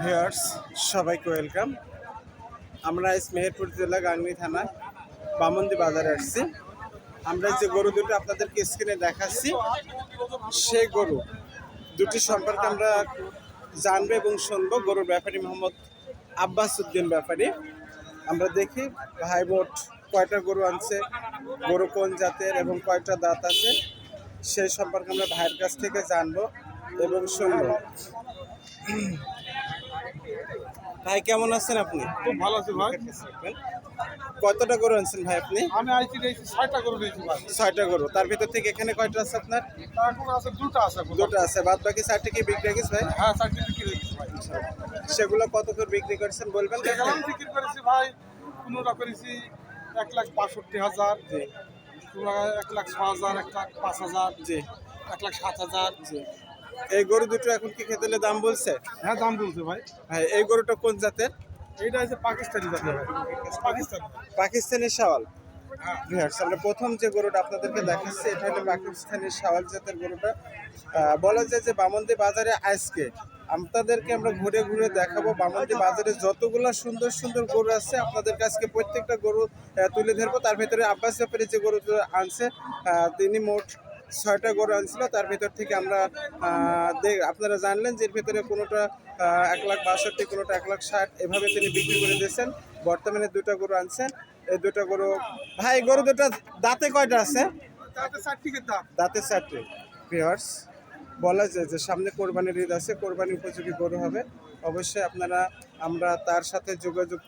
Viewers, সবাইকে welcome. আমরা আজ মেহেরপুর জেলা গাংনি থানা, বামন্দি বাজারে আসছি। আমরা যে গরু দুটো আপনাদেরকে স্ক্রিনে দেখাচ্ছি সে গরু দুটি সম্পর্কে আমরা জানব এবং শুনব। গরুর ব্যাপারী মোহাম্মদ আব্বাস উদ্দিন ব্যাপারী। আমরা দেখি ভাই মোট কয়টা গরু আনছে, গরু কোন জাতের এবং কয়টা দাঁত আছে, সেই সম্পর্কে আমরা ভাইয়ের কাছ থেকে জানব এবং শুনব। ভাই কেমন আছেন আপনি? খুব ভালো আছি ভাই। কতটা গরু আনছেন ভাই আপনি? আমি আইছি দিয়েছি ছয়টা গরু দিয়েছি ভাই। ছয়টা গরু। তার ভিতর থেকে এখানে কয়টা আছে আপনার? এখন আছে দুটো আছে। দুটো আছে। বাদ বাকি চারটে কি বিক্রি গেছে ভাই? হ্যাঁ চারটি বিক্রি ভাই। সেগুলো কত করে বিক্রি করেছেন বলবেন? সেগুলো বিক্রি করেছি ভাই কোনোটা করেছি এক লাখ বাষট্টি হাজার এক লাখ ছ হাজার এক লাখ পাঁচ হাজার জি। এক লাখ সাত হাজার। জি। এই গরু দুটো এখন কি খেতে দাম বলছে? হ্যাঁ দাম বলছে ভাই। ভাই এই গরুটা কোন জাতের? এইটা আছে পাকিস্তানি জাতি ভাই। পাকিস্তানি। পাকিস্তানি শাওয়াল। হ্যাঁ। আমরা প্রথম যে গরুটা আপনাদেরকে দেখাচ্ছি এটা হলো পাকিস্তানি শাওয়াল জাতের গরুটা। বলা যায় যে বামন্দি বাজারে আজকে আপনাদেরকে আমরা ঘুরে ঘুরে দেখাবো বামন্দি বাজারে যতগুলো সুন্দর সুন্দর গরু আছে আপনাদের কাছকে প্রত্যেকটা গরু তুলে ধরবো। তার ভিতরে আব্বাস ব্যাপারে যে গরু আনছে তিনি মোট ছয়টা গরু আনছিল তার ভিতর থেকে আমরা আপনারা জানলেন যে এর ভিতরে কোনোটা এক লাখ বাষট্টি কোনোটা এক লাখ ষাট এভাবে তিনি বিক্রি করে দিয়েছেন। বর্তমানে দুটা গরু আনছেন। এই দুটো গরু ভাই গরু দুটো দাঁতে কয়টা আছে? দাঁতে চারটে বলা যায় যে সামনে কোরবানির ঈদ আছে কোরবানি উপযোগী গরু হবে। অবশ্যই আপনারা আমরা তার সাথে যোগাযোগ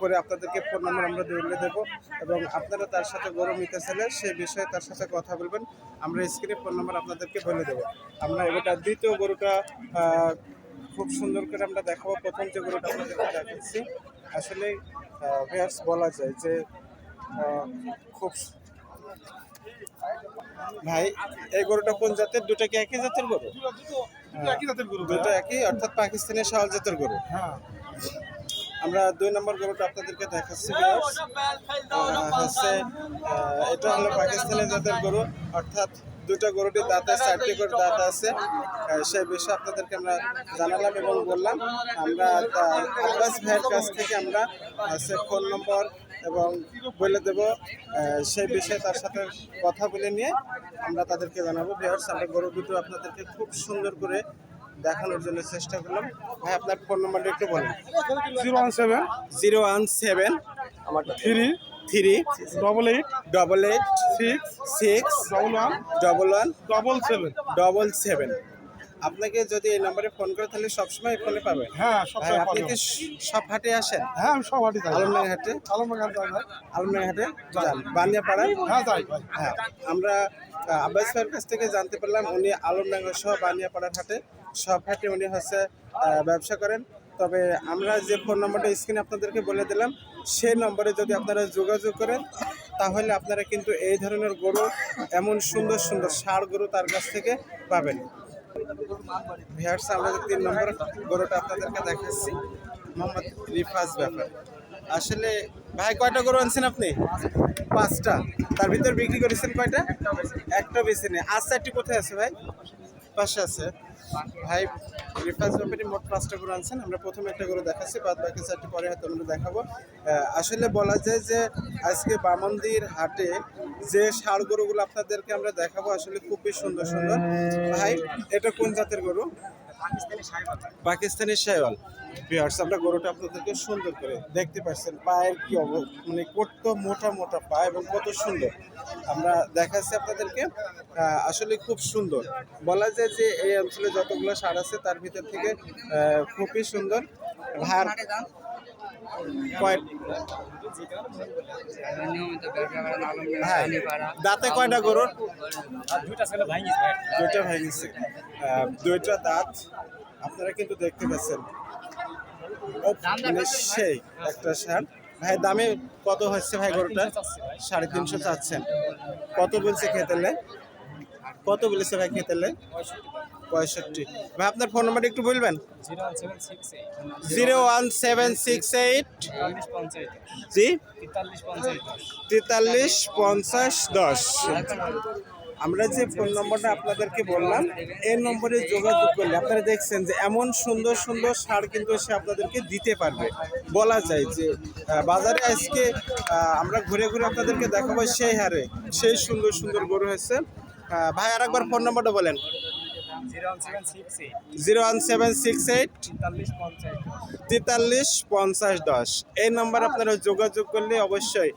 করে আপনাদেরকে ফোন নাম্বার আমরা দিয়ে দেবো এবং আপনারা তার সাথে গরু নিতে চাইলে সেই বিষয়ে তার সাথে কথা বলবেন। আমরা স্ক্রিনে ফোন নাম্বার আপনাদেরকে বলে দেবো। আমরা এটা দ্বিতীয় গরুটা খুব সুন্দর করে আমরা দেখাবো। প্রথম যে গরুটা আপনাদেরকে দেখাচ্ছি, আসলে ভিয়ার্স বলা যায় যে খুব ভাই, এই গরুটা কোন জাতের? দুটো কি একই জাতের গরু? দুটো একই একই অর্থাৎ পাকিস্তানি শাওয়াল জাতের গরু। হ্যাঁ। আমরা দুই নম্বর গরুটা আপনাদেরকে দেখাচ্ছি হচ্ছে এটা হলো পাকিস্তানি জাতের গরু অর্থাৎ দুটো গরুটি দাঁতে চারটি করে দাঁত আছে। সেই বিষয়ে আপনাদেরকে আমরা জানালাম এবং বললাম। আমরা আব্বাস ভাইয়ের কাছ থেকে আমরা সে ফোন নম্বর এবং বলে দেব সেই বিষয়ে তার সাথে কথা বলে নিয়ে আমরা তাদেরকে জানাব। ভিউয়ার্স আমরা গরু দুটো আপনাদেরকে খুব সুন্দর করে দেখানোর জন্য চেষ্টা করলাম। ভাই আপনার ফোন নম্বরটা একটু বলেন। Zero one seven. Zero one seven আমার three three double eight double eight six six double one double one double seven. Double seven. আপনাকে যদি এই নম্বরে ফোন করে তাহলে সবসময় ফোনে পাবেন। হ্যাঁ সবসময় আপনি কি সব হাটে আসেন? হ্যাঁ আমি সব হাঁটি যাই। আলমডাঙ্গা হাটে আলমডাঙ্গা হাটে যান বানিয়াপাড়ায়? হ্যাঁ যাই হ্যাঁ আমরা আব্বাস ভাইয়ের কাছ থেকে জানতে পারলাম উনি আলমডাঙ্গা সহ বানিয়াপাড়ার হাটে। সব হাটে উনি হচ্ছে ব্যবসা করেন। তবে আমরা যে ফোন নম্বরটা স্ক্রিনে আপনাদেরকে বলে দিলাম সেই নম্বরে যদি আপনারা যোগাযোগ করেন তাহলে আপনারা কিন্তু এই ধরনের গরু এমন সুন্দর সুন্দর ষাড় গরু তার কাছ থেকে পাবেন। ভিয়ার্স, আমরা তিন নম্বর গরুটা আপনাদেরকে দেখাচ্ছি, মোহাম্মদ রিফাজ ব্যাপার। আসলে ভাই, কয়টা গরু আনছেন আপনি? পাঁচটা। তার ভিতর বিক্রি করেছেন কয়টা? একটা বেছে নেই আর চারটি কোথায় আছে ভাই? পাশে আছে। ভাই রিফাজ কোম্পানি মোট পাঁচটা গরু আনছেন। আমরা প্রথমে একটা গরু দেখাচ্ছি, বাদ বাকি চারটি পরে হয়তো আমরা দেখাবো। আসলে বলা যায় যে আজকে বামন্দির হাটে যে সার গরুগুলো আপনাদেরকে আমরা দেখাবো, আসলে খুবই সুন্দর সুন্দর। ভাই, এটা কোন জাতের গরু? পাকিস্তানি শাইওয়াল বিহার্স আমরা গরুটা আপনাদেরকে সুন্দর করে দেখতে পাচ্ছেন পায়ের কি অব- মানে কত মোটা মোটা পা এবং কত সুন্দর। আমরা দেখাচ্ছি আপনাদেরকে আহ, আসলে খুব সুন্দর। বলা যায় যে এই অঞ্চলে যতগুলো সার আছে তার ভিতর থেকে আহ, খুবই সুন্দর। ভার হ্যাঁ দাঁতে কয়টা গরুর? দুইটা ভেঙেছে। আহ, দুইটা দাঁত আপনারা কিন্তু দেখতে পাচ্ছেন। সেই একটা সার। ভাই দামে কত হচ্ছে ভাই গরুটা? সাড়ে তিনশো চাচ্ছেন। কত বলছে খেতেলে কত বলেছে ভাই খেতেলে পঁয়ষট্টি। ভাই আপনার ফোন নাম্বারটা একটু বলবেন? Zero one seven six eight জি? তেতাল্লিশ পঞ্চাশ দশ। আমরা যে ফোন নম্বরটা আপনাদেরকে বললাম, এই নম্বরে যোগাযোগ করলে আপনারা দেখছেন যে এমন সুন্দর সুন্দর সার কিন্তু সে আপনাদেরকে দিতে পারবে। বলা যায় যে বাজারে আজকে আমরা ঘুরে ঘুরে আপনাদেরকে দেখাবো সেই হারে, সেই সুন্দর সুন্দর গরু হয়েছে। ভাই আর একবার ফোন নম্বরটা বলেন। Zero one seven six eight. তেতাল্লিশ পঞ্চাশ দশ। এই নাম্বার আপনারা যোগাযোগ করলে অবশ্যই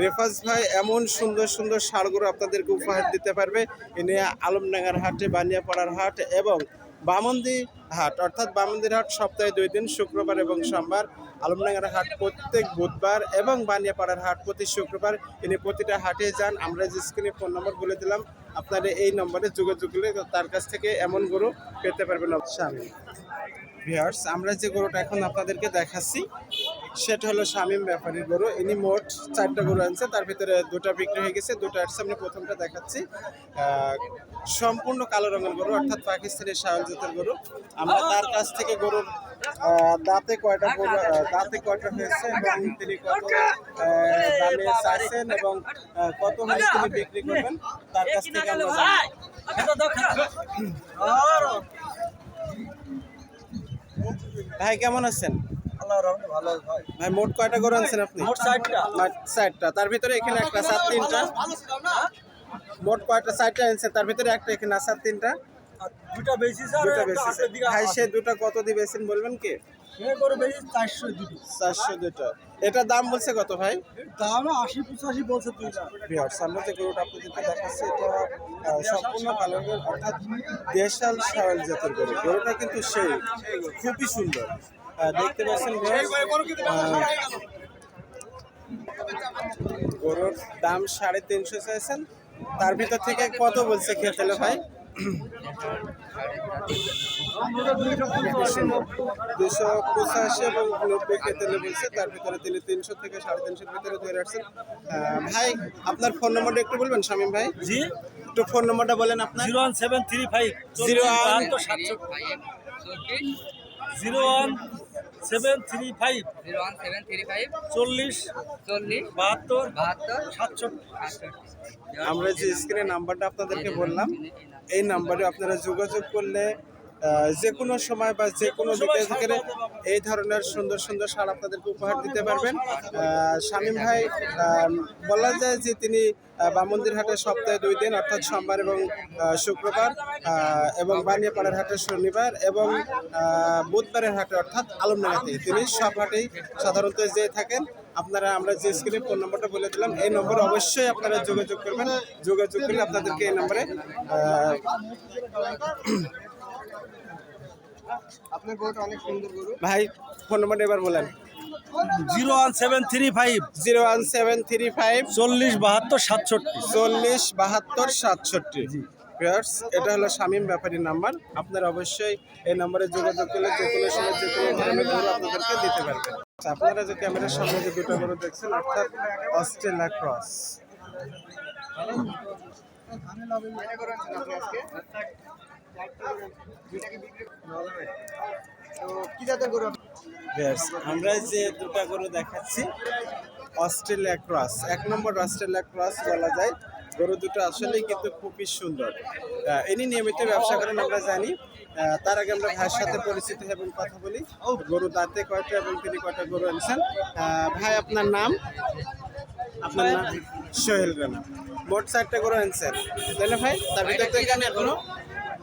রেফাজ ভাই এমন সুন্দর সুন্দর সারগুলো আপনাদেরকে উপহার দিতে পারবে। এ নিয়ে আলমডাঙ্গার হাটে, বানিয়াপাড়ার হাট এবং বামন্দি হাট, অর্থাৎ বামন্দির হাট সপ্তাহে দুই দিন, শুক্রবার এবং সোমবার। আলমডাঙ্গার হাট প্রত্যেক বুধবার এবং বানিয়াপাড়ার হাট প্রতি শুক্রবার। ইনি প্রতিটা হাটে যান। আমরা যে স্ক্রিনে ফোন নম্বর বলে দিলাম, আপনারা এই নম্বরে যোগাযোগ করলে তার কাছ থেকে এমন গরু পেতে পারবেন স্বামী ভিউয়ার্স আমরা যে গরুটা এখন আপনাদেরকে দেখাচ্ছি, সেটা হলো শামীম ব্যাপারীর গরু। ইনি মোট চারটা গরু আনছে, তার ভিতরে দুটো বিক্রি হয়ে গেছে, দুটো আর সামনে প্রথমটা দেখাচ্ছি। সম্পূর্ণ কালো রঙের গরু অর্থাৎ পাকিস্তানি শাহল জাতের গরু। আমরা তার কাছ থেকে গরুর দাঁতে কয়টা গরু দাঁতে কয়টা হয়েছে এবং তিনি কত দামে চাচ্ছেন এবং কত হলে তিনি বিক্রি করবেন তার কাছ থেকে আমরা ভাই কেমন আছেন? ভাই। মোট কয়টা গরু আনছেন আপনি? মোট ষাটটা। মোট ষাটটা। তার ভিতরে এখানে একটা সাত তিনটা। মোট কয়টা ষাটটা আনছেন? তার ভিতরে একটা এখানে আছে সাত তিনটা। দুটা বেশি স্যার দুটা বেশি ভাই সে দুটা কত দিবেছেন বলবেন কি? চারশো দুটো। এটা দাম বলছে কত ভাই? দাম আশি পঁচাশি বলছে বিহার সামনে যে গরুটা আপনাদেরকে দেখাচ্ছি। এটা সম্পূর্ণ কালারের অর্থাৎ দেশাল শাওয়াল জাতের গরু। গরুটা কিন্তু সেই খুবই সুন্দর। দেখতে পাচ্ছেন গরুর দাম সাড়ে তিনশো চাইছেন। তার ভিতর থেকে কত বলছে খেতেলে ভাই? দুশো পঁচাশি এবং নব্বই খেতেলে বলছে তার ভিতরে তিনি তিনশো থেকে সাড়ে তিনশোর ভিতরে ধরে রাখছেন। ভাই আপনার ফোন নম্বরটা একটু বলবেন শামীম ভাই? জি। একটু ফোন নম্বরটা বলেন আপনার। Zero one seven three five Zero one- zero one seven three five zero one seven three five চল্লিশ। চল্লিশ। বাহাত্তর। বাহাত্তর। সাতষট্টি। আমরা যে স্ক্রিনে নাম্বারটা আপনাদেরকে বললাম এই নাম্বারে আপনারা যোগাযোগ করলে যে কোনো সময় বা যে কোনো দিকে থেকে এই ধরনের সুন্দর সুন্দর সার আপনাদেরকে উপহার দিতে পারবেন। শামীম ভাই বলা যায় যে তিনি বামন্দির হাটে সপ্তাহে দুই দিন অর্থাৎ সোমবার এবং শুক্রবার এবং বানিয়াপাড়ার হাটে শনিবার এবং বুধবারের হাটে অর্থাৎ আলমডাঙ্গাতে তিনি সব হাটেই সাধারণত যেয়ে থাকেন। আপনারা আমরা যে স্ক্রিনে ফোন নম্বরটা বলে দিলাম এই নম্বরে অবশ্যই আপনারা যোগাযোগ করবেন। যোগাযোগ করলে আপনাদেরকে এই নম্বরে ভাই ফোন নম্বরটা এবার বলেন। Zero one seven three five. Zero one seven three five. চল্লিশ বাহাত্তর সাতষট্টি। চল্লিশ বাহাত্তর সাতষট্টি। এটা হলো শামীম ব্যাপারীর নাম্বার। আপনারা অবশ্যই এই নম্বরে যোগাযোগ করলে যে কোনো সময় যে কোনো ধরনের গরু আপনাদেরকে দিতে পারবেন। আচ্ছা, আপনারা যে ক্যামেরার সামনে যে দুটো গরু দেখছেন অর্থাৎ অস্ট্রেলিয়া ক্রস। আমরা যে দুটো গরু দেখাচ্ছি অস্ট্রেলিয়া ক্রস এক নম্বর অস্ট্রেলিয়া ক্রস বলা যায়। গরু দুটো আসলেই কিন্তু খুবই সুন্দর। ইনি নিয়মিত ব্যবসা করেন, আমরা জানি। তার আগে আমরা ভাইয়ের সাথে পরিচিত এবং কথা বলি। গরু দাঁতে কয়টা এবং তিনি কয়টা গরু আনছেন ভাই, আপনার নাম? আপনার নাম? সোহেল রানা। মোট চারটে গরু আনছেন তাই না ভাই? তার ভিতর এখানে এখনও?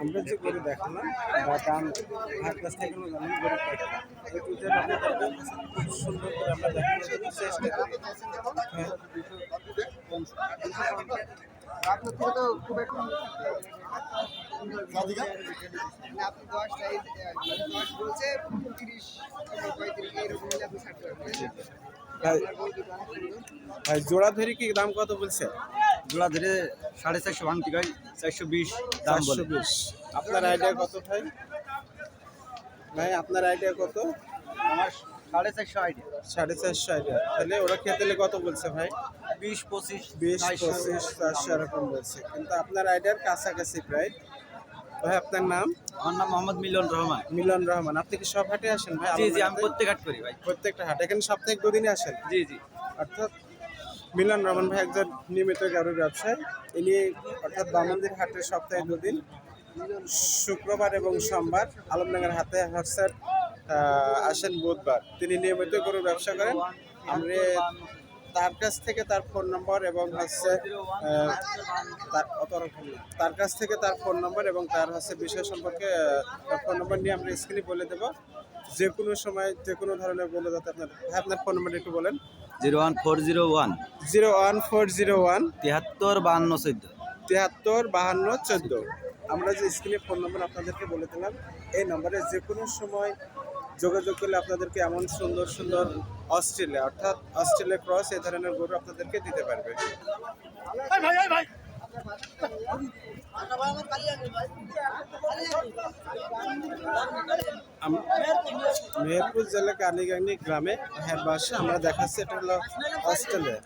আমরা যে গরু দেখালাম, বা দাম হাত কাছ থেকে কোনো দাম গরু কয়টা এই দুইটা আপনাদেরকে খুব সুন্দর করে আমরা দেখানোর জন্য চেষ্টা করি। হ্যাঁ। ভাই ভাই জোড়া ধরি কি দাম কত বলছে? জোড়া ধরে সাড়ে চারশো ভাঙতি গাই চারশো বিশ চারশো বিশ। আপনার আইডিয়া কত ভাই? ভাই আপনার আইডিয়া কত? আমার সাড়ে চারশো আইডিয়া সাড়ে চারশো আইডিয়া তাহলে ওরা খেতেলে কত বলছে ভাই? বিশ পঁচিশ বিশ। পঁচিশ চারশো এরকম বলছে। কিন্তু আপনার আইডিয়ার কাছাকাছি প্রায় ভাই আপনার নাম? আমার নাম মোহাম্মদ মিলন রহমান। মিলন রহমান আপনি কি সব হাটে আসেন ভাই? জি জি? আমি প্রত্যেক হাট করি ভাই। প্রত্যেকটা হাট এখানে সপ্তাহে দুদিনে আসেন? জি জি। অর্থাৎ মিলন রহমান ভাই একজন নিয়মিত গাড়ির ব্যবসায়ী ইনি অর্থাৎ বামন্দির হাটে সপ্তাহে দুদিন শুক্রবার এবং সোমবার আলমডাঙ্গার হাতে হচ্ছে আসেন বুধবার। তিনি নিয়মিত গরুর ব্যবসা করেন। আমরা তার কাছ থেকে তার ফোন নম্বর এবং হচ্ছে তার তার কাছ থেকে তার ফোন নম্বর এবং তার হচ্ছে বিষয় সম্পর্কে ফোন নম্বর নিয়ে আমরা স্ক্রিনে বলে দেবো। যে কোনো সময় যে কোনো ধরনের বলে যাতে আপনার ভাই আপনার ফোন নম্বর একটু বলেন। Zero one four zero one. Zero one four zero one. তিয়াত্তর বাহান্ন চোদ্দ। তিয়াত্তর বাহান্ন চোদ্দ। আমরা যে স্ক্রিনে ফোন নম্বর আপনাদেরকে বলে দিলাম এই নম্বরে যে কোনো সময় যোগাযোগ করলে আপনাদেরকে এমন সুন্দর সুন্দর অস্ট্রেলিয়া অর্থাৎ অস্ট্রেলিয়া ক্রস এই ধরনের গরু আপনাদেরকে দিতে পারবে। মেহেরপুর জেলা কালীগাঙ্গি গ্রামে হ্যাঁ বাসা আমরা দেখাচ্ছি এটা হলো অস্ট্রেলিয়া।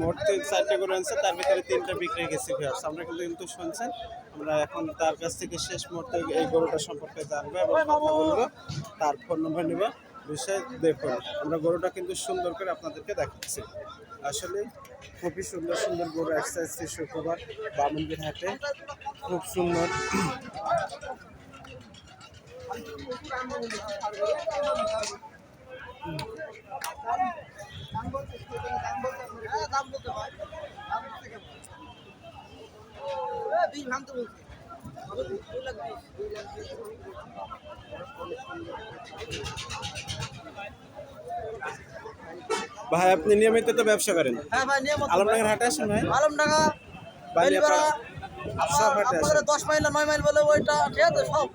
মোট চারটে গরু আনছে তার ভিতরে তিনটা বিক্রি গেছে ভিউয়ার্স আমরা কিন্তু কিন্তু শুনছেন, আমরা এখন তার কাছ থেকে শেষ মুহূর্তে এই গরুটা সম্পর্কে জানব এবং কথা বলব। তার ফোন নম্বর নিব, বিষয় দেখুন, আমরা গরুটা কিন্তু সুন্দর করে আপনাদেরকে দেখাচ্ছি। আসলে খুবই সুন্দর সুন্দর গরু এক্সারসাইজ শুক্রবার, বামুনবির হাটে। খুব সুন্দর। ভাই আপনি নিয়মিত তো ব্যবসা করেন। হ্যাঁ ভাই নিয়মিত। আলমনগর হাটে আসেন ভাই? আলমডাঙ্গা বেলপাড়া দশ মাইল নয় মাইল বলে ওইটা ঠিক আছে সব।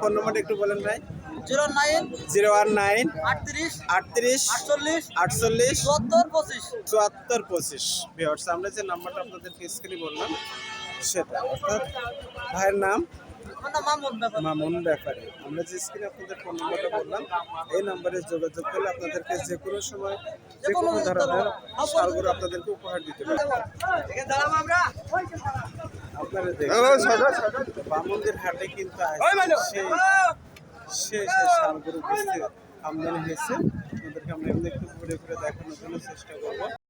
ফোন নম্বরটা একটু বলেন ভাই। Zero nine zero one nine আটত্রিশ আটত্রিশ আটচল্লিশ আটচল্লিশ চুয়াত্তর পঁচিশ। চুয়াত্তর পঁচিশ। ভিওর্স আমরা যে নাম্বারটা আপনাদেরকে স্ক্রিনে বললাম সেটা অর্থাৎ ভাইয়ের নাম মামুন ব্যাপারে। আমরা যে স্ক্রিনে আপনাদের ফোন নাম্বারটা বললাম এই নাম্বারে যোগাযোগ করলে আপনাদেরকে যে কোনো সময় যে কোনো ধরনের সারগুলো আপনাদেরকে উপহার দিতে পারবে আপনারা দেখুন। বামুনদের হাটে কিন্তু সেই সেই সারগুলো বুঝতে আমদানি হয়েছে, ওদেরকে আমরা এমনি একটু ঘুরে ঘুরে দেখানোর জন্য চেষ্টা করব।